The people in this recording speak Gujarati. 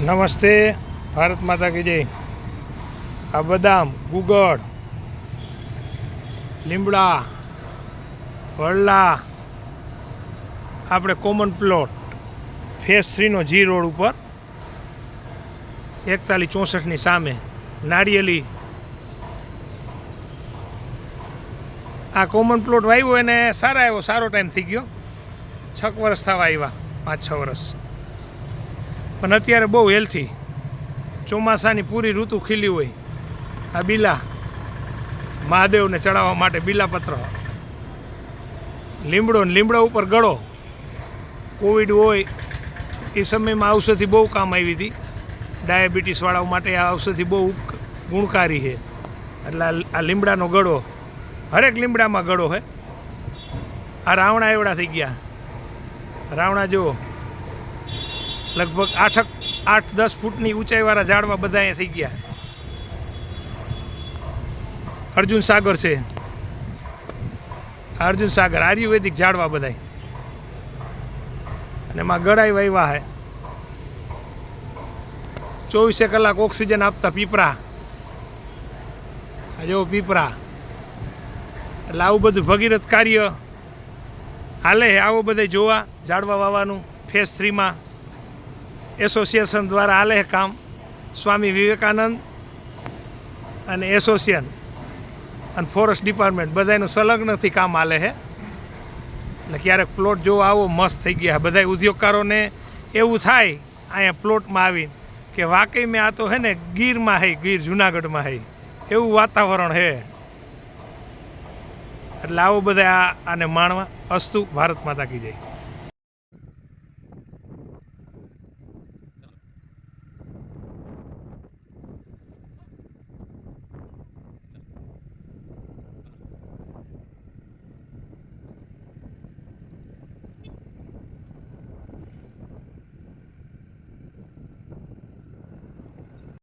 નમસ્તે, ભારત માતા કી જય. આ બદામ, ગુગળ, લીમડા વડલા આપણે કોમન પ્લોટ ફેસ થ્રીનો જી રોડ ઉપર, એકતાલીસ ચોસઠની સામે નારિયેલી. આ કોમન પ્લોટ વાવ્યો એને સારા એવો સારો ટાઈમ થઈ ગયો. છક વર્ષ થવા આવ્યા, પાંચ છ વર્ષ. પણ અત્યારે બહુ હેલ્થી ચોમાસાની પૂરી ઋતુ ખીલી હોય. આ બીલા મહાદેવને ચડાવવા માટે બીલાપત્ર. લીમડો ને લીમડા ઉપર ગળો. કોવિડ હોય, એ સમયમાં ઔષધિ બહુ કામ આવી હતી. ડાયાબિટીસવાળાઓ માટે આ ઔષધિ બહુ ગુણકારી છે. એટલે આ- લીમડાનો ગળો, હરેક લીમડામાં ગળો છે. આ રાવણા એવડા થઈ ગયા. રાવણા જુઓ. લગભગ આઠક આઠ દસ ફૂટની ઊંચાઈવાળા ઝાડવા બધા અહીંયા થઈ ગયા. અર્જુન સાગર છે. અર્જુન સાગર, આયુર્વેદિક ઝાડવા બધાય. અને એમાં ગળાઈ વાવ્યા હે. ચોવીસે કલાક ઓક્સિજન આપતા પીપરા. જો પીપરા. એટલે આવું બધું ભગીરથ કાર્ય હાલે આવું બધે જોવા, ઝાડવા વાવવાનું ફેસ થ્રીમાં. એસોસિએશન દ્વારા આલે કામ. સ્વામી વિવેકાનંદ અને એસોસિએશન અને ફોરેસ્ટ ડિપાર્ટમેન્ટ બધાનું સંલગ્નથી કામ આલે છે એટલે ક્યારેક પ્લોટ જોવા આવો, મસ્ત થઈ ગયા. બધા ઉદ્યોગકારોને એવું થાય, અહીંયા પ્લોટમાં આવીને, કે વાકઈ મેં આ તો હે ને ગીરમાં હે, ગીર જુનાગઢમાં હે. એવું વાતાવરણ છે એટલે આવો બધા આને માણવા અસ્તુ ભારત માતા કી જય.